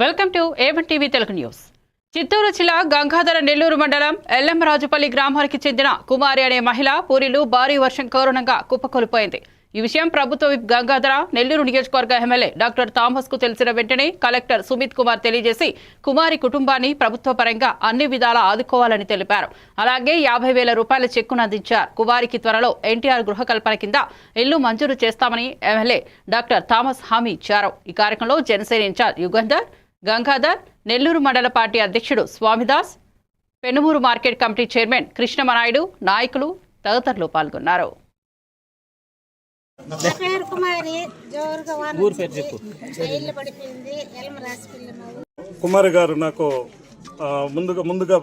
Welcome to A one TV Telugu news. Chittoor జిల్లా గంగాధర నెల్లూరు మండలం ఎల్లంరాజుపల్లి గ్రామానికి చెందిన కుమారి అనే మహిళ పూరిలు భారీ వర్షం కారణంగా కుప్పకూలిపోయింది. ఈ విషయం ప్రభుత్వ విప్ గంగాధర నెల్లూరు నియోజకవర్గ ఎమ్మెల్యే డాక్టర్ థామస్కు తెలిసిన వెంటనే కలెక్టర్ సుమిత్ కుమార్ తెలియజేసి కుమారి కుటుంబాన్ని ప్రభుత్వ పరంగా అన్ని విధాలా ఆదుకోవాలని తెలిపారు. అలాగే యాభై వేల రూపాయల చెక్కును అందించారు. కుమారికి త్వరలో ఎన్టీఆర్ గృహ కల్పన కింద ఇల్లు మంజూరు చేస్తామని ఎమ్మెల్యే డాక్టర్ థామస్ హామీ ఇచ్చారు. ఈ కార్యక్రమంలో జనసేన ఇన్ఛార్జ్ యుగంధర్ గంగాధర్ నెల్లూరు మండల పార్టీ అధ్యక్షుడు Swamidas Penumuru market committee chairman Krishnamanaidu నాయకులు తదితరులు పాల్గొన్నారు. నా పేరు కుమారి జోరుగా పడిపోయింది ఎలమ గారు నాకు ముందుగా ముందుగా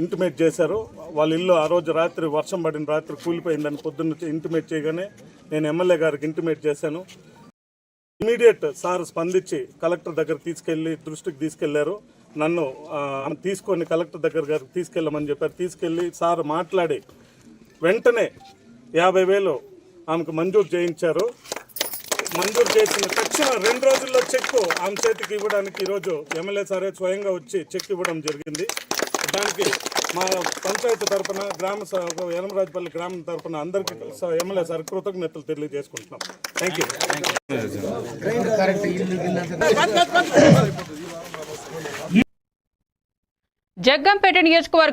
ఇంటిమేట్ చేశారు. వాళ్ళ ఇల్లు ఆ రోజు రాత్రి వర్షం పడిన రాత్రి కూలిపోయిందని పొద్దున్న ఇంటిమేట్ చేయగానే నేను ఎమ్మెల్యే గారికి ఇంటిమేట్ చేశాను. ఇమీడియట్ సార్ స్పందించి కలెక్టర్ దగ్గర తీసుకెళ్ళి దృష్టికి తీసుకెళ్ళారు. నన్ను తీసుకొని కలెక్టర్ దగ్గర గారికి తీసుకెళ్ళమని చెప్పారు. తీసుకెళ్ళి సార్ మాట్లాడి వెంటనే యాభై వేలు ఆమెకు మంజూరు చేయించారు. మంజూరు చేసిన తక్షణ రెండు రోజుల్లో చెక్కు ఆమె చేతికి ఇవ్వడానికి ఈరోజు ఎమ్మెల్యే సారే స్వయంగా వచ్చి చెక్ ఇవ్వడం జరిగింది. దానికి మా పంచాయతీ తరపున గ్రామ స- యనమరాజపల్లి గ్రామం తరపున అందరికీ ఎమ్మెల్యే సార్ కృతజ్ఞతలు తెలియజేసుకుంటున్నాం. థ్యాంక్ యూ జగ్గంపేట నియోజకవర్గం